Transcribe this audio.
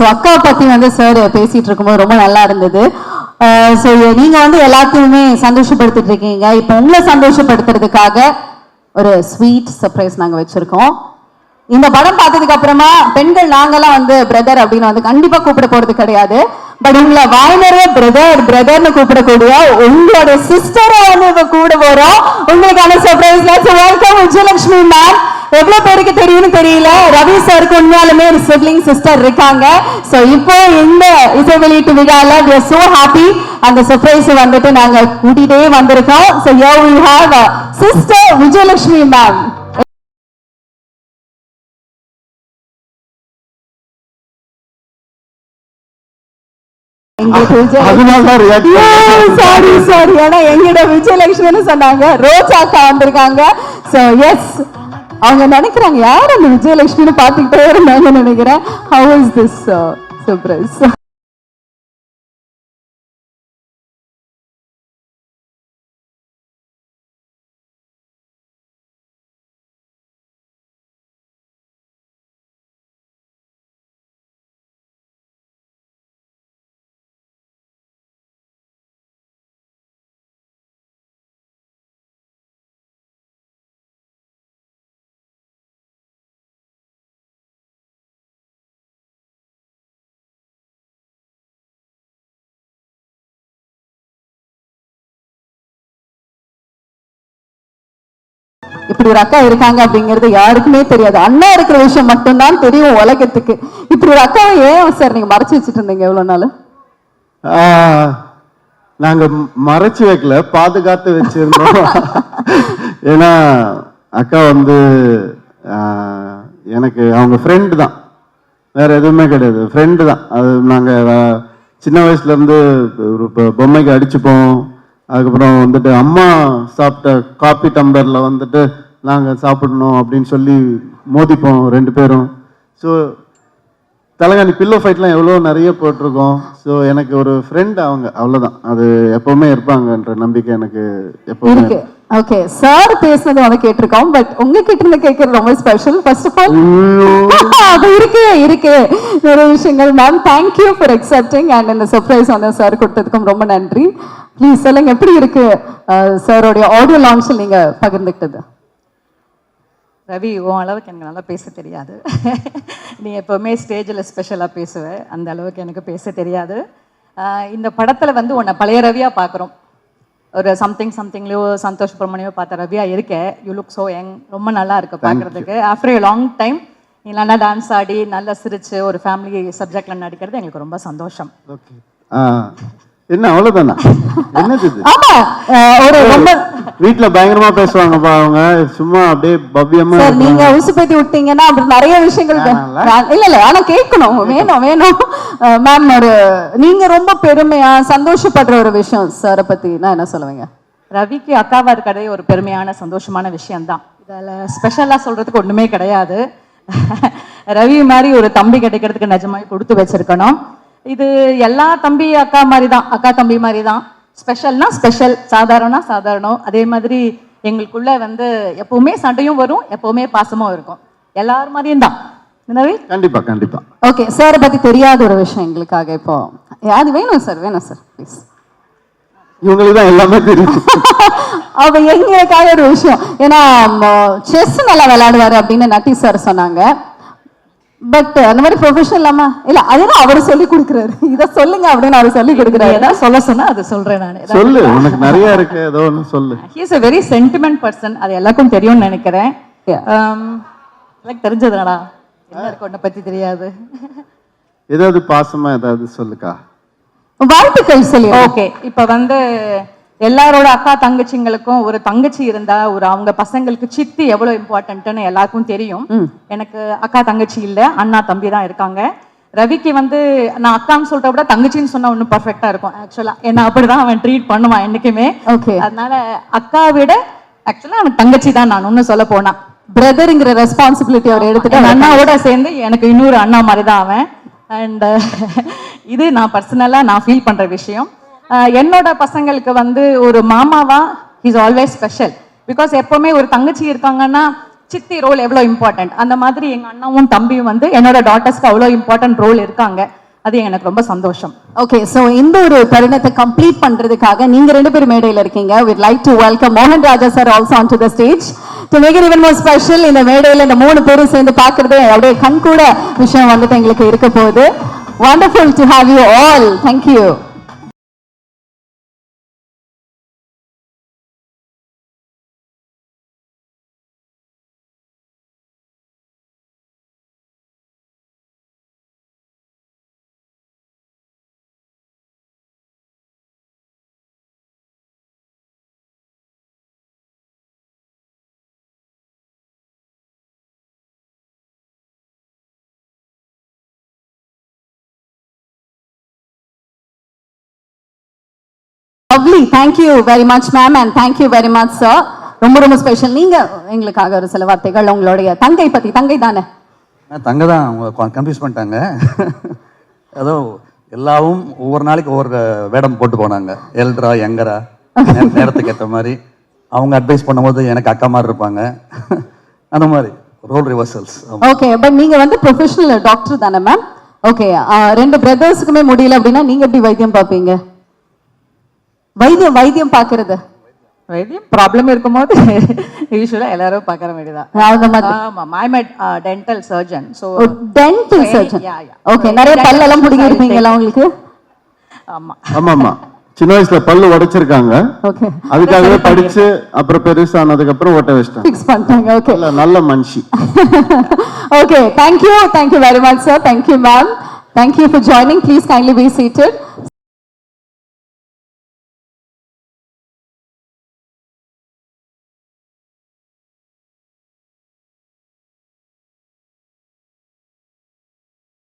So அக்கா பத்தி வந்து சார் பேசிட்டு இருக்கும்போது ரொம்ப நல்லா இருந்தது. ஸோ நீங்க வந்து எல்லாத்தையுமே சந்தோஷப்படுத்திட்டு இருக்கீங்க. இப்போ உங்களை சந்தோஷப்படுத்துறதுக்காக ஒரு ஸ்வீட் சர்ப்ரைஸ் நாங்க வச்சிருக்கோம். இந்த படம் பார்த்ததுக்கு அப்புறமா பெண்கள் நாங்கெல்லாம் வந்து பிரதர் அப்படின்னு வந்து கண்டிப்பா கூப்பிட போறது கிடையாது. பட் உங்களை வாய்னரே பிரதர் பிரதர்னு கூப்பிடக்கூடிய உங்களோட சிஸ்டரை வந்து கூட போறோம் உங்களுக்கான சர்ப்ரைஸ் வெல்கம் விஜயலட்சுமி மேம் எவ்வளவு பேருக்கு தெரியும்னு தெரியல. ரவி சாருக்கு உண்மையாலுமே ஒரு சிப்லிங் சிஸ்டர் இருக்காங்க. சோ இப்போ இந்த இசை வெளியீட்டு விழால we are so happy. அந்த சர்ப்ரைஸ் வந்துட்டு நாங்க கூட்டிட்டே வந்திருக்கோம். So here we have sister Vijayalakshmi ma'am. Sorry sorry ஆனா எங்கிட்ட விஜயலட்சுமின்னு சொன்னாங்க. ரோஜா அக்கா வந்திருக்காங்க. சோ எஸ் அவங்க நினைக்கிறாங்க யார் அந்த விஜயலட்சுமின்னு பாத்துக்கிட்டே இருந்தாங்கன்னு நினைக்கிறேன். ஹவு இஸ் திஸ் சர்ப்ரைஸ் இப்படி ஒரு அக்கா இருக்காங்க அப்படிங்கிறது யாருக்குமே தெரியாது. அண்ணா இருக்கிற விஷயம் மட்டும்தான் தெரியும் உலகத்துக்கு. இப்படி ஒரு அக்காவை ஏன் சார் நீங்க மறைச்சு வச்சுட்டு இருந்தீங்க எவ்வளவு நாள் நாங்க மறைச்சு வைக்கல பாதுகாத்து வச்சிருந்தோம். ஏன்னா அக்கா வந்து எனக்கு அவங்க ஃப்ரெண்டு தான். வேற எதுவுமே கிடையாது. ஃப்ரெண்டு தான். அது நாங்க ஆஹ், சின்ன வயசுல இருந்து ஒரு பொம்மைக்கு அடிச்சுப்போம். அதுக்கப்புறம் வந்துட்டு அம்மா சாப்பிட்ட காப்பி டம்ளர்ல வந்துட்டு நாங்க சாப்பிடணும் அப்படின்னு சொல்லி மோதிப்போம் ரெண்டு பேரும். ஸோ தலகாணி பில்லோ ஃபைட்லாம் எவ்வளோ நிறைய போட்டிருக்கோம். ஸோ எனக்கு ஒரு ஃப்ரெண்ட் அவங்க அவ்வளோதான் அது எப்பவுமே இருப்பாங்கன்ற நம்பிக்கை எனக்கு எப்பவுமே ஓகே சார் பேசுனது வந்து கேட்டிருக்கோம் பட் உங்ககிட்ட இருந்து கேட்கறது ரொம்ப ஸ்பெஷல் ஃபர்ஸ்ட் ஆஃப் ஆல் அது இருக்கு இருக்கு. நிறைய விஷயங்கள் ma'am thank you for accepting and இந்த சர்ப்ரைஸ் வந்து சார் கொடுத்ததுக்கும் ரொம்ப நன்றி. ப்ளீஸ் சொல்லுங்க எப்படி இருக்கு சாரோடைய ஆடியோ லான்ச்சில் நீங்க பகிர்ந்துக்கிட்டது? ரவி உன் அளவுக்கு எனக்கு நல்லா பேச தெரியாது. நீ எப்போவுமே ஸ்டேஜில் ஸ்பெஷலாக பேசுவ. அந்த அளவுக்கு எனக்கு பேச தெரியாது. இந்த படத்தில் வந்து உன்னை பழைய ரவியாக பார்க்குறோம் ஒரு சம்திங் சம்திங்லையோ சந்தோஷ் பிரமணியோ பார்த்த ரவியா இருக்க. யூ லுக் ஸோ யங் ரொம்ப நல்லா இருக்கு பார்க்கறதுக்கு. ஆஃப்டர் ஏ லாங் டைம் நீ நல்லா டான்ஸ் ஆடி நல்லா சிரிச்சு ஒரு ஃபேமிலி சப்ஜெக்ட்ல நடிக்கிறது எங்களுக்கு ரொம்ப சந்தோஷம். ஓகே என்ன அவ்வளோதானா என்னது இது? ஆமா ஒரு ரொம்ப வீட்ல பயங்கரமா பேசுவாங்கப்பா அவங்க. சும்மா அப்படியே பவ்யமா சார். நீங்க உசு பத்தி விட்டீங்கன்னா அப்புறம் நிறைய விஷயங்கள் இல்ல இல்ல ஆனா கேட்கணும். வேணும் வேணும். மேம் ஒரு நீங்க ரொம்ப பெருமையா சந்தோஷப்படுற ஒரு விஷயம் சாரை பத்தி நான் என்ன சொல்லுவீங்க? ரவிக்கு அக்காவா இருக்கிறதே ஒரு பெருமையான சந்தோஷமான விஷயம்தான். இதில் ஸ்பெஷலாக சொல்றதுக்கு ஒண்ணுமே கிடையாது. ரவி மாதிரி ஒரு தம்பி கிடைக்கிறதுக்கு நிஜமாவே கொடுத்து வச்சிருக்கணும். இது எல்லா தம்பி அக்கா மாதிரி தான் அக்கா தம்பி மாதிரி தான் ஸ்பெஷல்னா ஸ்பெஷல் சாதாரணா சாதாரணம். அதே மாதிரி எங்களுக்குள்ள வந்து எப்பவுமே சண்டையும் வரும் எப்பவுமே பாசமும் இருக்கும். எல்லார் மாதிரியும் தான். கண்டிப்பா கண்டிப்பா. ஓகே சாரை பத்தி தெரியாத ஒரு விஷயம் எங்களுக்காக இப்போ. அது வேணும் சார் வேணும் சார் ப்ளீஸ் இவங்களுக்கு தான் எல்லாமே தெரியும். அவ எங்களுக்காக ஒரு விஷயம். ஏன்னா செஸ் நல்லா விளையாடுவாரு அப்படின்னு நட்டி சார் சொன்னாங்க. பட் அந்த மாதிரி ப்ரொஃபஷனல் இல்லாம இல்ல அதுதான் அவர் சொல்லி கொடுக்குறாரு. இத சொல்லுங்க அப்படின்னு அவர் சொல்லி கொடுக்குறாரு. ஏதாவது சொல்ல சொன்னா அது சொல்றேன் நான். சொல்லு உனக்கு நிறைய இருக்கு. ஏதோ ஒன்று சொல்லு. He's a very sentiment person அது எல்லாருக்கும் தெரியும்னு நினைக்கிறேன். Um, எனக்கு தெரிஞ்சதுடா என்ன இருக்கு உன்னை பத்தி தெரியாது. ஏதாவது பாசமா ஏதாவது சொல்லுக்கா? வாழ்த்துக்கள் சொல்லி ஓகே இப்போ வந்து எல்லாரோட அக்கா தங்கச்சிங்களுக்கும் ஒரு தங்கச்சி இருந்தா ஒரு அவங்க பசங்களுக்கு சித்தி எவ்வளவு இம்பார்ட்டன்ட்னு எல்லாருக்கும் தெரியும். எனக்கு அக்கா தங்கச்சி இல்ல அண்ணா தம்பி தான் இருக்காங்க. ரவிக்கு வந்து நான் அக்கான்னு சொல்றத விட தங்கச்சின்னு சொன்னா இன்னும் பர்ஃபெக்டா இருக்கும். ஆக்சுவலா என்ன அப்படிதான் அவன் ட்ரீட் பண்ணுவான் என்னைக்குமே. ஓகே அதனால அக்கா விட ஆக்சுவலா அவன் தங்கச்சி தான் நான் ஒன்னும் சொல்ல போனா. பிரதர்ங்கிற ரெஸ்பான்சிபிலிட்டி அவர் எடுத்துட்டு அண்ணாவோட சேர்ந்து எனக்கு இன்னொரு அண்ணா மாதிரி தான் அவன். அண்ட் இது நான் பர்சனலாக நான் ஃபீல் பண்ற விஷயம். என்னோட பசங்களுக்கு வந்து ஒரு மாமாவா இஸ் ஆல்வேஸ் ஸ்பெஷல் பிகாஸ் எப்போவுமே ஒரு தங்கச்சி இருக்காங்கன்னா சித்தி ரோல் எவ்வளோ இம்பார்ட்டன்ட் அந்த மாதிரி எங்கள் அண்ணாவும் தம்பியும் வந்து என்னோட டாட்டர்ஸ்க்கு அவ்வளோ இம்பார்ட்டன்ட் ரோல் இருக்காங்க. அது எனக்கு ரொம்ப சந்தோஷம். ஓகே ஸோ இந்த ஒரு தருணத்தை கம்ப்ளீட் பண்ணுறதுக்காக நீங்கள் ரெண்டு பேரும் மேடையில் இருக்கீங்க. விட் லைக் டு வெல்கம் மோகன் Raja sir also on to the stage to it இவன் மோர் ஸ்பெஷல் இந்த மேடையில் இந்த மூணு பேரும் சேர்ந்து பார்க்குறது அப்படியே கண் கூட விஷயம் வந்துட்டு எங்களுக்கு இருக்க போகுது. Wonderful to have you all thank you you very much ma'am and thank you very much sir. ரொம்ப ரொம்ப ஸ்பெஷல் நீங்க எங்களுக்காக ஒரு சில வார்த்தைகள் உங்களுடைய தங்கை பத்தி தங்கை தானே? தங்க தான். அவங்க கன்ஃபியூஸ் பண்ணிட்டாங்க. ஏதோ எல்லாவும் ஒவ்வொரு நாளைக்கு ஒவ்வொரு வேடம் போட்டு போனாங்க. எல்ட்ரா யங்கரா நே- நேரத்துக்கு ஏற்ற மாதிரி. அவங்க அட்வைஸ் பண்ணும்போது எனக்கு அக்கா மாதிரி இருப்பாங்க. அந்த மாதிரி. ரோல் ரிவர்சல்ஸ் ஓகே பட் நீங்க வந்து ப்ரொஃபஷனல் டாக்டர் தானே மேம் ஓகே ரெண்டு பிரதர்ஸுக்குமே முடியல அப்படின்னா நீங்க எப்படி வைத்தியம் பார்ப்பீங்க? வைத்தியம் வைத்தியம் பார்க்கறது. வைத்தியம் ப்ராப்ளம் இருக்கும்போது யூஸ்வலாக எல்லாரும் பார்க்குற மாதிரி. தான் அந்த மாதிரி ஆமாம் I met dental surgeon so dental surgeon yeah, yeah. Okay நிறைய பல்லெல்லாம் பிடிங்கி I'll இருப்பீங்களா உங்களுக்கு? ஆமாம் ஆமா. ஆமா சின்ன வயசுல பல்லு உடைச்சிருக்காங்க. ஓகே அதுக்காகவே படிச்சு அப்புறம் பெருசானதுக்கு அப்புறம் ஓட்ட வச்சிட்டாங்க ஃபிக்ஸ் பண்ணிட்டாங்க ஓகே நல்ல நல்ல மனுஷி. Okay thank you thank you very much sir. Thank you ma'am. Thank you for joining. Please kindly be seated.